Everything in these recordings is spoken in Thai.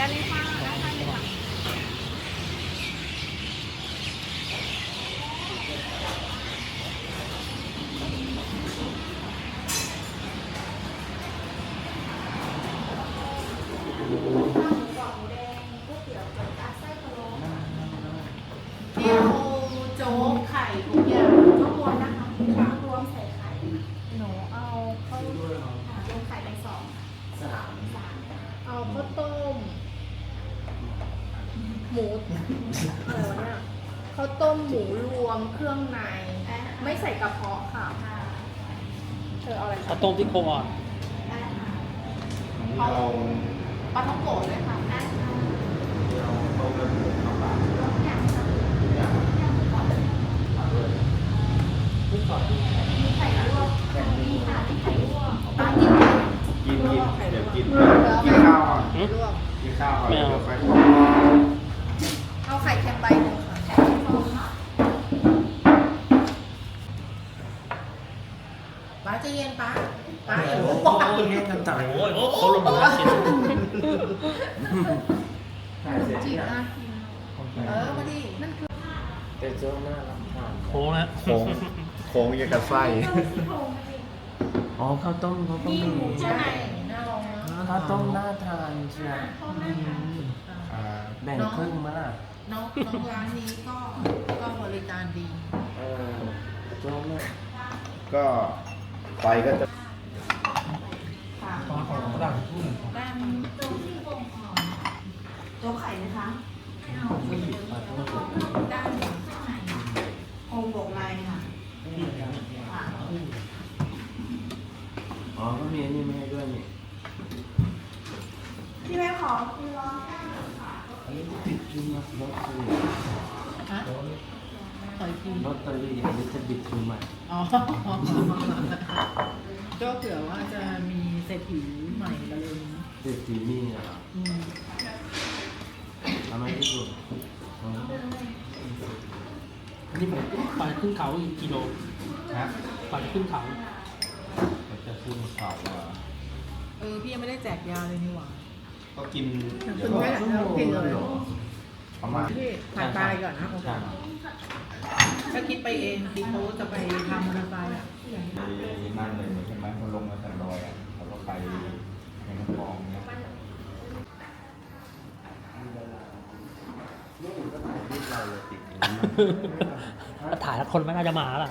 ได้เต้มที่โครงอ่อน ได้ค่ะ เอา ปลาท้องโกะด้วยค่ะ ได้ค่ะ เอาต้มแล้วเอาปลา ทุกอย่างค่ะ อย่าง ทุกอย่างก่อน ปลาด้วย มีไข่ลวกมีค่ะมีไข่ลวกปลากินไหม กินกินเดี๋ยวกินกินข้าวก่อน หืม ลวก กินข้าวก่อน ไม่ เดี๋ เอา ยวค่อย เอาไข่เค็มใบหนึ่งค่ะ ไข่ฟองเนาะ ป้าใจะเย็นป้าป้าอย่า โอ้ บอก โหเงี้ยกันต่างโอ้ยเขาลงมาแล้วสิ ใช่เสร็จ จีบ แล้ว นะเออมาดินั่นคือ แต่เจ้าหน้ารับทาน โค้งนะ โค้ง โค้งอย่างกับไส้ซี่โครงมาดิอ๋อข้าวต้มข้าวต้มมีหมูใช่ใช่ไหมน่าลองนะข้าวต้มน่าทานใช่ไหมข้าวหน้าค่ะอ่าแบ่งครึ่งมาล่ะน้องน้องร้านนี้ก็ก็บริการดีเออโจ๊กเนี่ยก็ไฟก็จะค่ะของด่างทุ่งด้านโจ๊กซี่โครงอ่อนโจ๊กไข่นะคะไม่เอาด้านข้างในโครงบวกในค่ะค่ะ อ๋อก็ มีอันนี้ไม่ให้ด้วยนี่พี่แม่ขอคุณรอแค่หนึ่งค่ะอันนี้ติดจุมาลอตเตอรี่ฮะต่อยกินลอตเตอรี่อันนี้จะบิดจุมาอ๋อก็เผื่อว่าจะมีเศรษฐีใหม่อะไรอย่างนี้เด็ดสีนี่เหรออืมทำไมที่สุดอ๋ออันนี้ผมไปขึ้นเขาอีกกิโลฮะไปขึ้นเขา มันจะขึ้นเขาอะเออพี่ยังไม่ได้แจกยาเลยนี่หว่าก็กินถึงแค่ไหนแล้วกินเลยประมาณพี่ถ่ายตายก่อนนะโอเคใช่ถ้าคิดไปเองคิดเขาจะไปทำมอเตอร์ไซค์อะไปนั่งเลยใช่ไหมเขาลงมาจากดอยอะเขาก็ไปในน้ำคลองเนี่ยถ่ายแล้วคนไม่น่าจะมาล่ะ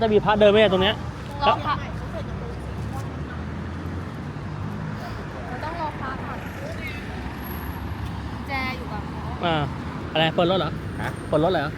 จะมีพระเดินไหมเนี่ยตรงเนี้ย รอค่ะเราต้องรอพักก่อนแจอยู่กับเขาอ่า อะไรเปิดรถเหรอฮะ เปิดรถเหรอกระ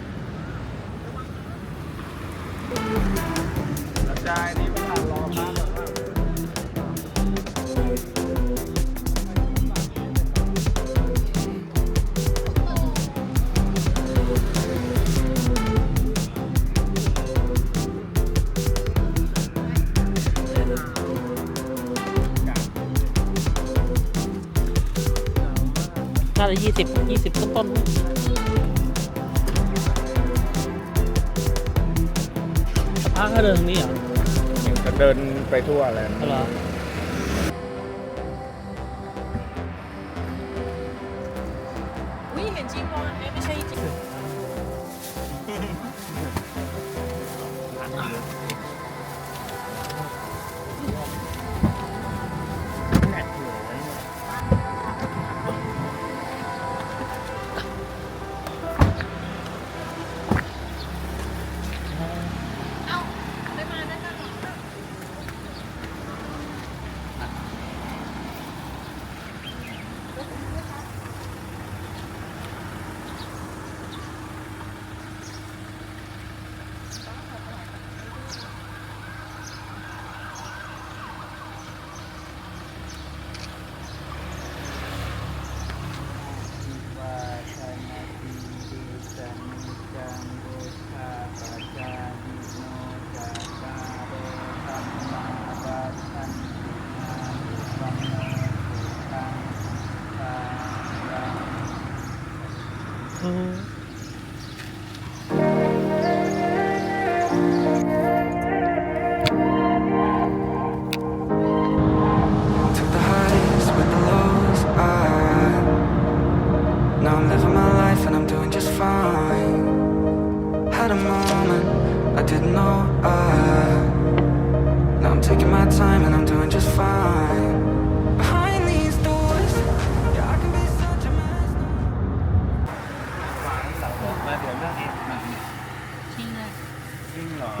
จะยี่สิบยี่สิบต้นต้นพระก็เดินตรงนี้เหรอ ก็เดินไปทั่วเลยเหรอ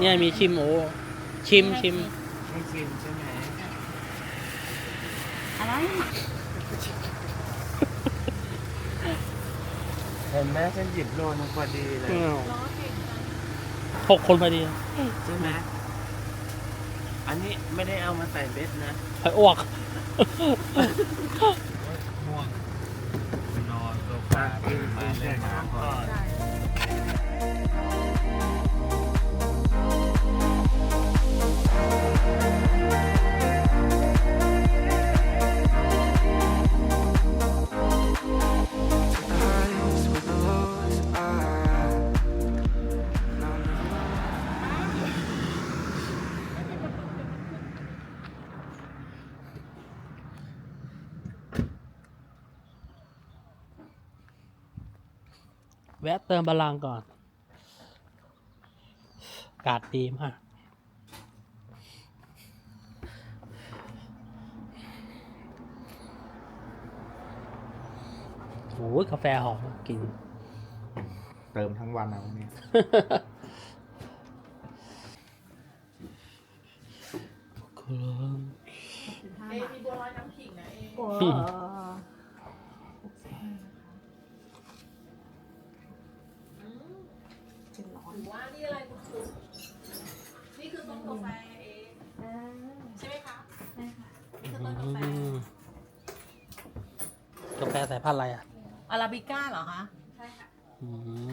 เหรอเนี่ยมีชิมโอชิมชิมไม่กินใช่ไหมอะไรเห็นไหมฉันหยิบโลนึงพอดีเลยหกคนพอดีใช่ไหมอันนี้ไม่ได้เอามาใส่เบ็ดนะไปอ้วกง่วงนอนโซฟากินมาเล่นน้ำก่อน Took แวะเติมพลังก่อน กาศดีมาก โอ้ยกาแฟหอมกิน เติมทั้งวันเอาเนี่ยเอมีบัวลอยน้ำขิงนะเอโอ้อืมเป็นร้อนหรือว่านี่อะไรคุณครูนี่คือต้นกาแฟเออ่าใช่ไหมคะใช่ค่ะนี่คือต้นกาแฟอืมกาแฟสายพันธุ์อะไรอะ อาราบิก้าเหรอคะ ใช่ค่ะ อืม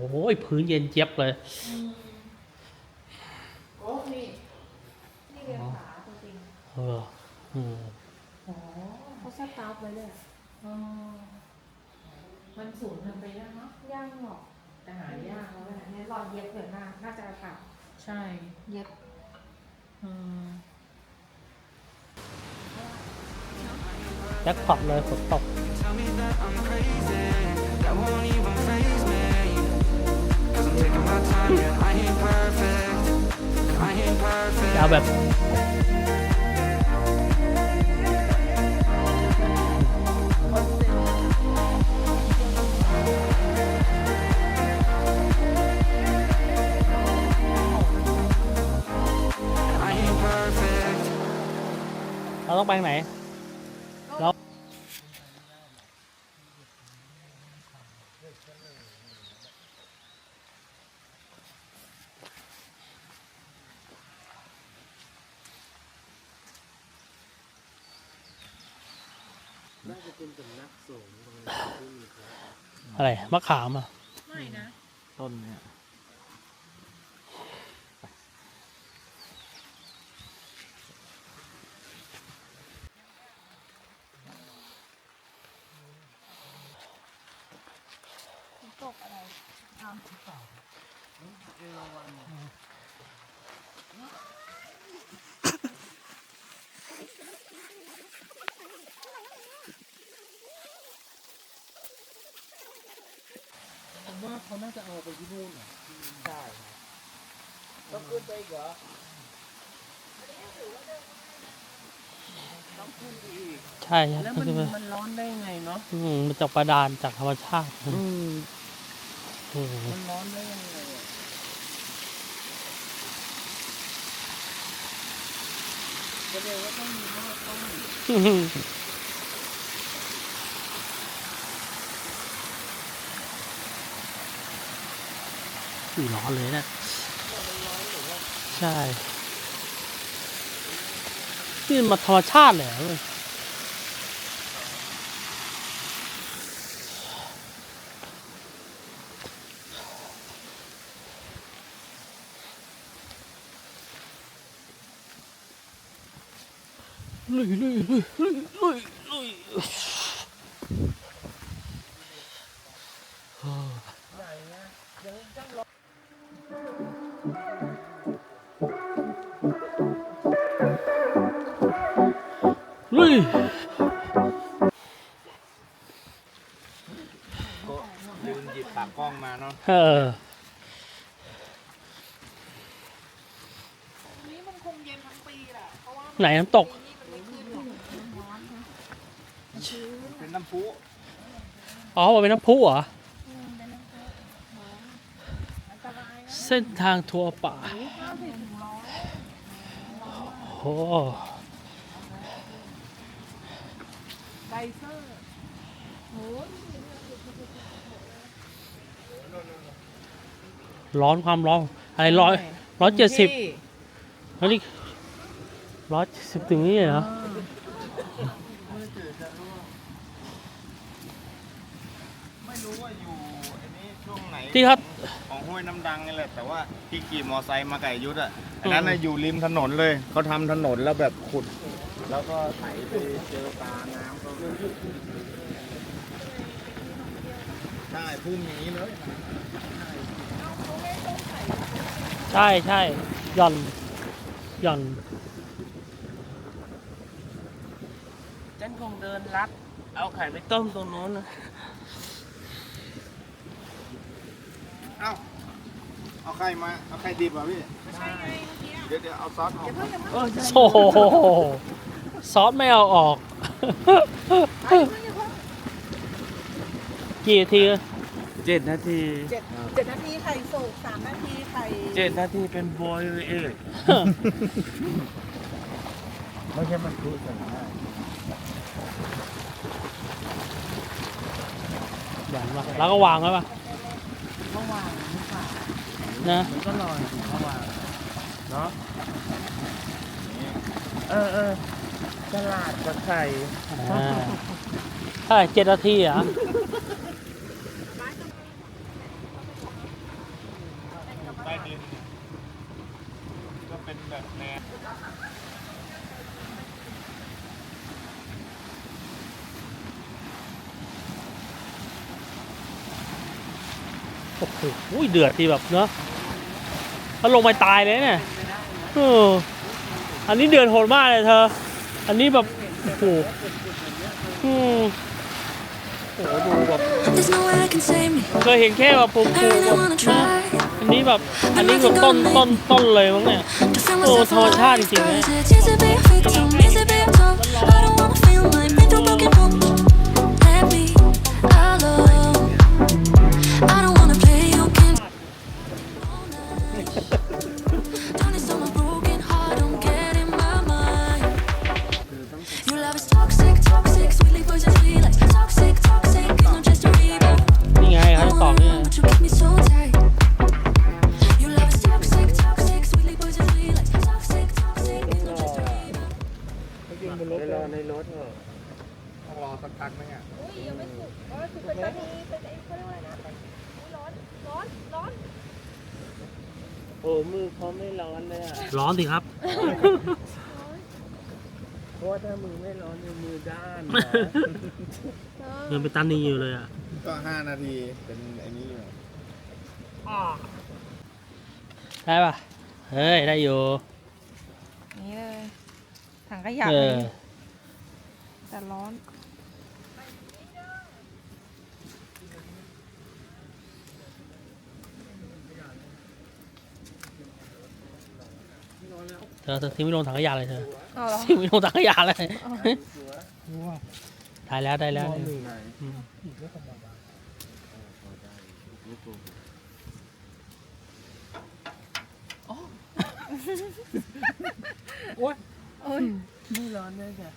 โอ้ยพื้นเย็นเจี๊ยบเลย โอ้นี่นี่เรียนขาตัวจริงเอออืมเขาสตาร์ทไว้เลยอะอ๋อมันสูงเกินไปยังเนาะย่างหรอกแต่หายากแล้วแหละเนี่ยรอยเย็บเกิดมาน่าจะค่ะใช่เย็บอืมแจ็คพอตเลยฝนตก Tell me that I'm crazy, that won't even จะเอาแบบ and I ain't perfect. เราต้องไปทางไหนเรา น่าจะเป็นสำนักสงฆ์ตรงนี้ที่มีพระ อะไรมะขามอะ ไม่นะ ต้นเนี่ย ตกอะไรอ้าว ผมว่าเขาน่าจะเอาไปที่นู่นอะ ใช่ ต้องขึ้นไปอีกเหรอใช่ครับแล้วก็มันคือมันร้อนได้ไงเนาะอืมมาจากประดานจากธรรมชาติอืมอืมมันร้อนได้ยังไงอะแสดงว่าต้องมีหม้อต้มสีร้อนเลยเนะ ใช่นี่มาธรรมชาติเลยเหรอเว้ยลุยลุยลุยลุยลุย ยลุยก็ยืนหยิบปากกล้องมาเนาะเออนี้มันคงเย็นทั้งปีแหละเพราะว่าไหนน้ำตกปีนี้มันไม่ขึ้นหรอกเป็นน้ำพุอ๋อบอกเป็นน้ำพุเหรออันตรายนะเส้นทางทัวร์ป่าห้าสิบถึงร้อยโอ้ ไก เซอร์โอ้ยร้อนความร้อนอะไรร้อยร้อยเจ็ดสิบแล้วนี่ร้อยเจ็ดสิบถึงนี่เหรอไม่รู้ว่าอยู่ไอ้นี่ช่วงไหนที่เขาของห้วยน้ำดังนี่แหละแต่ว่าที่ขี่มอไซค์มาไก่ยุทธอะอันนั้นน่ะอยู่ริมถนนเลยเขาทำถนนแล้วแบบขุด แล้วก็ไถไปเจอปลาน้ำก็ ใช่พุ่งอย่างนี้เลยใช่ใช่หย่อนหย่อนฉันคงเดินลัด เอาไข่ไปต้มตรงโน้นนะเอ้าเอาไข่มา เอาไข่ดิบอะพี่เดี๋ยวเดี๋ยวเอาซอสออกก่อนโอ้โหซอสไม่เอาออก กี่นาทีเจ็ดนาทีเจ็ดเจ็ดนาทีไข่สุกสามนาทีไข่เจ็ดนาทีเป็นบอยเองไม่ใช่มันคุยกันได้หย่อนมาแล้วก็วางไว้ป่ะเมื่อวานหรือเปล่านะมันก็ลอยอยู่เมื่อวานเนาะเออเออ ตลาดกับไข่อ่าเท่าไหร่เจ็ดนาทีเหรอใต้ดินก็เป็นแบบแนวโอ้โหเดือดทีแบบเนาะถ้าลงไปตายเลยเนี่ยเอออันนี้เดือดโหดมากเลยเธอ อันนี้แบบโอ้โหอืมโอ้โหดูแบบ There's no way I can save me. เคยเห็นแค่แบบปูปู I แบ really บ wanna try อันนี้แบบอันนี้แบบต้นต้นต้นเลยมั้งเนี่ย to feel Oh, myself throw a alive. chat in there. Cause it's easy โอ้มือเขาไม่ร้อนเลยอะร้อนสิครับ เพราะว่าถ้ามือไม่ร้อนเนี่ยมือด้านเงินเป็นตันนี่อยู่เลยอะ ก็ห้านาทีเป็นไอ้นี้อยู่ได้ป่ะ เฮ้ย ได้อยู่ นี่เลยถังขยะเอเลอยแต่ร้อน อเธอทิ้งไม่ลงถังขยะเลยเธอเอาเหรอทิ้งไม่ลงถังขยะเลยได้แล้วได้แล้วอืมไม่ร้อนเลยจ้ะ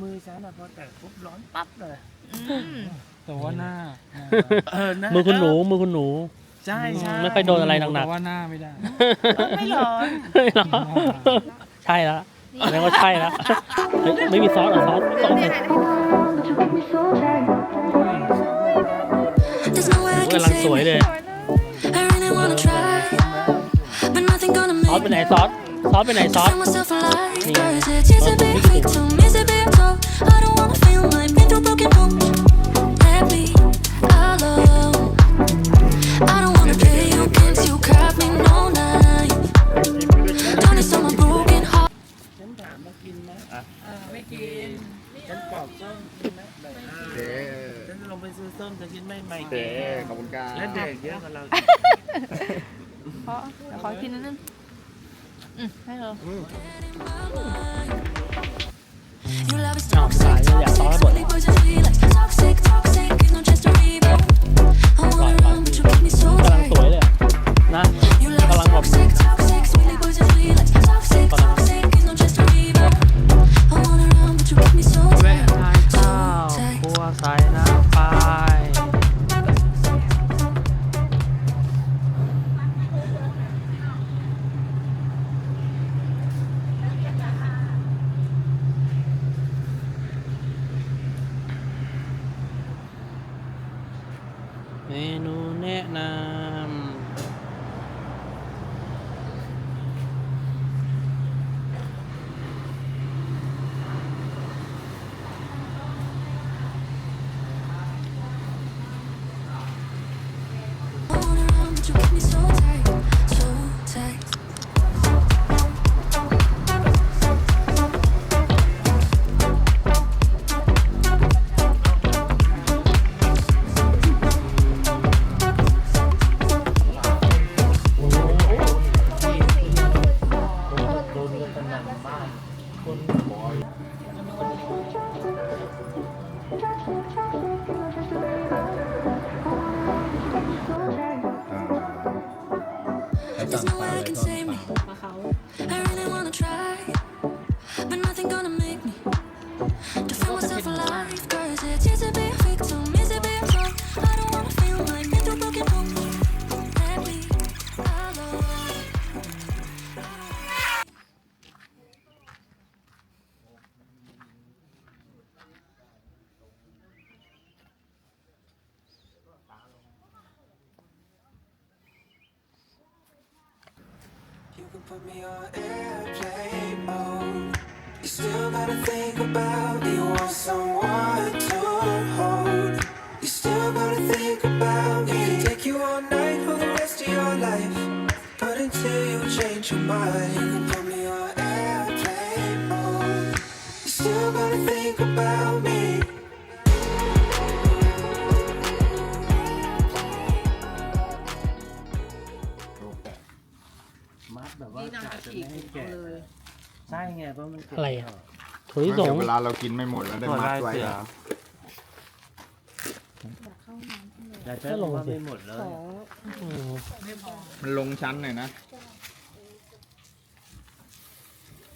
มือฉันอะพอแตะปุ๊บร้อนปั๊บเลย อืมแต่ว่าหน้า เออหน้ามือคุณหนูมือคุณหนู ใช่ใช่ไม่ค่อยโดนอะไรหนักๆแต่ว่าหน้าไม่ได้ ไม่ร้อนไม่หรอใช่แล้วแสดงว่าใช่แล้วเฮ้ยไม่มีซอสเหรอซอสซอสเนี่ย There's no way I โอ้ can กำลัง save สวย me. เลย I really wanna try, but nothing gonna ซอส make ไป me ไหนซอส ซอสไปไหนซอส feel myself alive. Cause it's easy being victim, easy being told. I กินขอบคุณครับและเด็กเยอะกว่าเราเพราะเดี๋ยวขอกินนิดนึงอืมให้เธอ Your love is อ้าว toxic, สายอยากซอสให้หม เ There's no way I can save me. I really wanna try, until you change your mind, you can put me on airplane mode. You still gotta think about me. มัดแบบว่ากะจะไม่ให้แกะใช่ไงเพราะมันเก็บ อะไรอะ ม่ก ถั่วลิสง เวลาเรากินไม่หมดแล้วได้มัดไว้อะ อยากจะลงว่าไม่หมดเลยอืมมันลงชั้นหน่อยนะ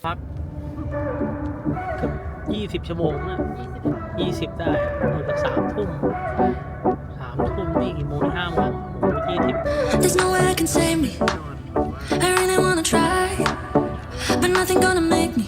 พักเกือบยี่สิบชั่วโมงนะยี่สิบได้ออกจากสามทุ่มสามทุ่มนี่กี่โมงห้าโมงโอ้โหยี่สิบ There's no way I can save me. I really wanna try, but nothing gonna make me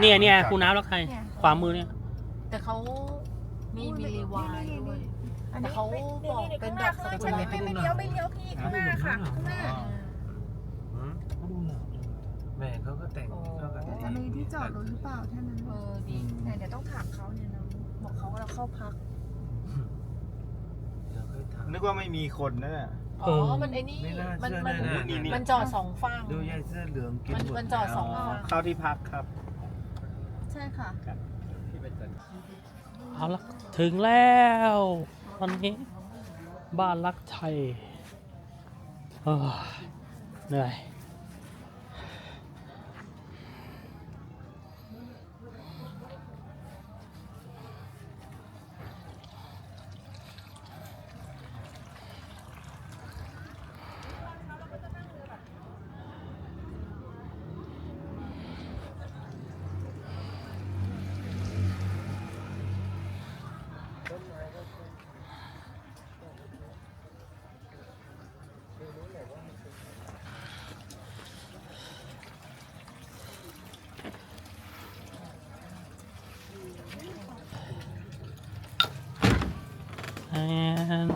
เขาเนี่ยเนี่ยคูน้ำแล้วใครเนี่ย ขวามือเนี่ย แต่เขามีมีรีวายด้วย อันแต่นี้เขาบอกเป็นดอกข้างหสน้ากุใช่ลไหมเล็กไม่ไม่เลี้ยวไม่เลี้ยวพี่ข้างหน้าค่ะข้างหน้า หืมเขาดูหนาวจังเลยแม่เขาก็แต่งเข้ากับจะมีที่จอดรถหรือเปล่าแค่นั้นเออดีแต่เดี๋ยวต้องถามเขาเนี่ยนะบอกเขาว่าเราเข้าพักเดี๋ยวค่อยถาม นึกว่าไม่มีคนนะเนี่ย อ๋อ มันไอ้นี่ไม่น่ามันเชื่อมันแน่ๆนี่นี่มันจอดสองฝั่ง ดูยายเสื้อเหลืองกินมันหมดมันจอดสอง แล้วฝั่งเข้าที่พักครับ ใช่ค่ะเอาละถึงแล้วตอนนี้บ้านรักไทยเอ้ยเหนื่อย and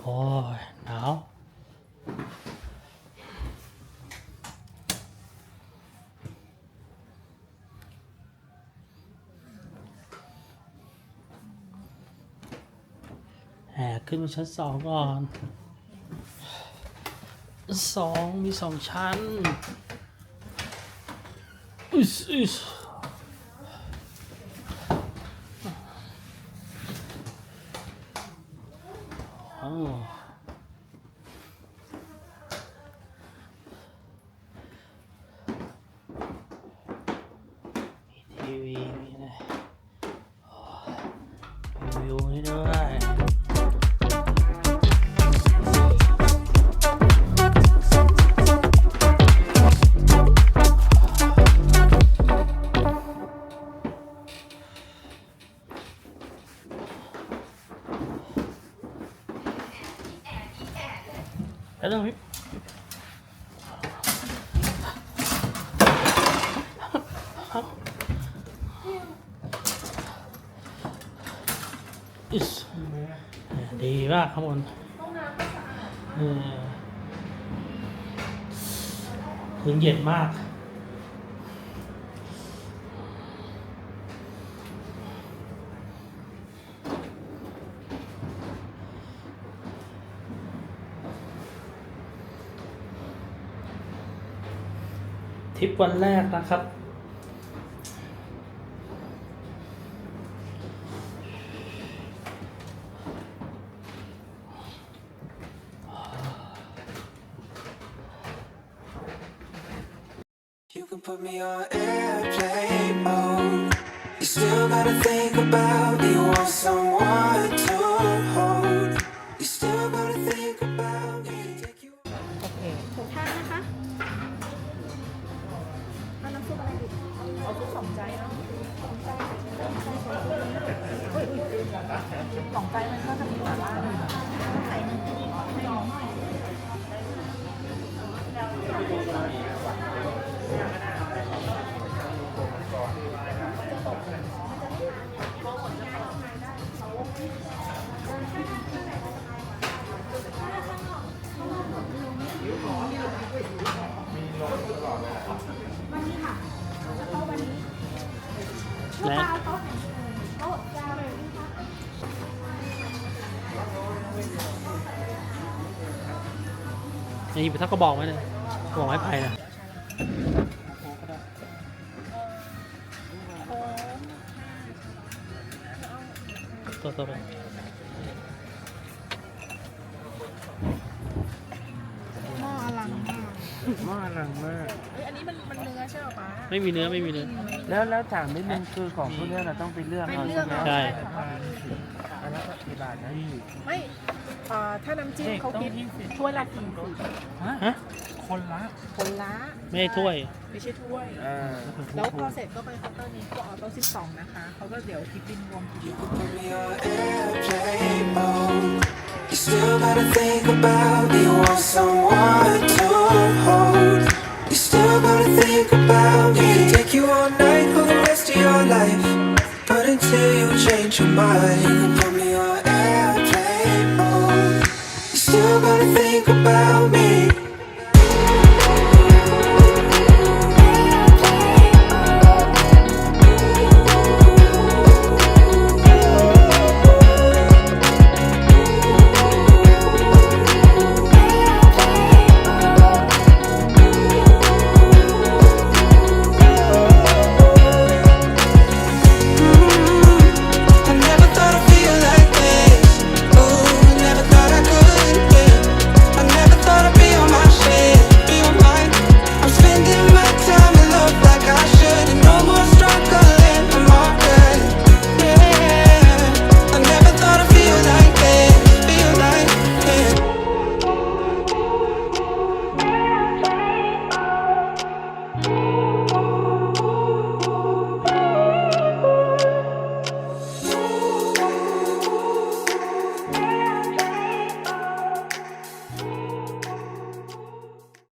โอ้ยหนาวแหมขึ้นมาชั้นสองก่อนสองมีสองชั้นอึสอึสอ้าวมีทีวีมีอะไรโอ้ยมี วิวให้ด้วย ข้างบนเออพื้นเย็นมาก ทริปวันแรกนะครับะนี่ไปทักกระบอกไว้เลย กระบอกไม้ไผ่นะตัวตัวไปหม้ออลังมากหม้ออลังมากเฮ้ยอันนี้มันมันเนื้อใช่ไหมป๊าไม่มีเนื้อไม่มีเนื้อ แล้วแล้วถามนิดนึงคือของพวกเนี้ยเราต้องไปเลือกไปเอาเลืใช่อกไหมเอาใช่ค่ะอันละกี่บาทนะพี่ไม่เอ่อถ้าน้ำจิ้มเขาคิดถ้วยละสี่สิบฮะ คนละ คนละไม่ได้ถ้วย ไม่ใช่ถ้วย อ่า แล้วพอเสร็จก็ไปเคาน์เตอร์นี้ก็เอาโต๊ะสิบสองนะคะ เขาก็เดี๋ยวคิดบินรวมทีเดียว You still gotta think about do you want someone to hold. You still gotta think about me. Can take you all night for the rest of your life, but until you change your mind, you can put me on airplane mode. You still gotta think about me.